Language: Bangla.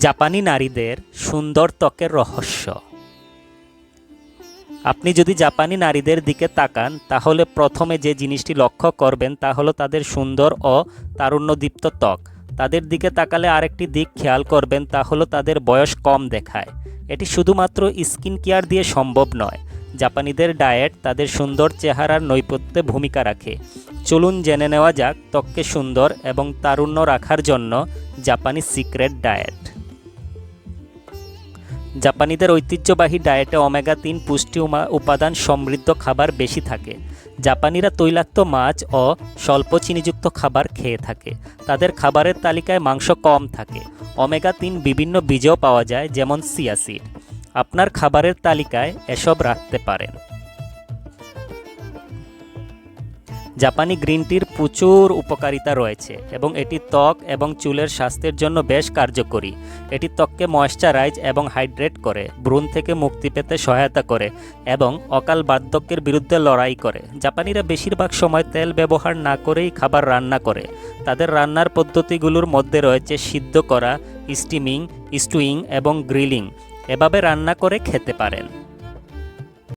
জাপানি নারীদের সুন্দর ত্বকের রহস্য। আপনি যদি জাপানি নারীদের দিকে তাকান, তাহলে প্রথমে যে জিনিসটি লক্ষ্য করবেন, তা হলো তাদের সুন্দর ও তারুণ্যদীপ্ত ত্বক। তাদের দিকে তাকালে আরেকটি দিক খেয়াল করবেন, তা হলো তাদের বয়স কম দেখায়। এটি শুধুমাত্র স্কিন কেয়ার দিয়ে সম্ভব নয়। জাপানিদের ডায়েট তাদের সুন্দর চেহারার নৈপথ্যে ভূমিকা রাখে। চলুন জেনে নেওয়া যাক ত্বককে সুন্দর এবং তারুণ্য রাখার জন্য জাপানি সিক্রেট ডায়েট। জাপানিদের ঐতিহ্যবাহী ডায়েটে ওমেগা তিন পুষ্টি উপাদান সমৃদ্ধ খাবার বেশি থাকে। জাপানিরা তৈলাক্ত মাছ ও স্বল্প চিনিযুক্ত খাবার খেয়ে থাকে। তাদের খাবারের তালিকায় মাংস কম থাকে। ওমেগা তিন বিভিন্ন বীজও পাওয়া যায়, যেমন সিয়াসিড। আপনার খাবারের তালিকায় এসব রাখতে পারেন। জাপানি গ্রিন টির প্রচুর উপকারিতা রয়েছে এবং এটি ত্বক এবং চুলের স্বাস্থ্যের জন্য বেশ কার্যকরী। এটি ত্বককে ময়শ্চারাইজ এবং হাইড্রেট করে ব্রুন থেকে মুক্তি পেতে সহায়তা করে এবং অকাল বার্ধক্যের বিরুদ্ধে লড়াই করে। জাপানিরা বেশিরভাগ সময় তেল ব্যবহার না করেই খাবার রান্না করে। তাদের রান্নার পদ্ধতিগুলোর মধ্যে রয়েছে সিদ্ধ করা স্টিমিং স্টুইং এবং গ্রিলিং এভাবে রান্না করে খেতে পারেন।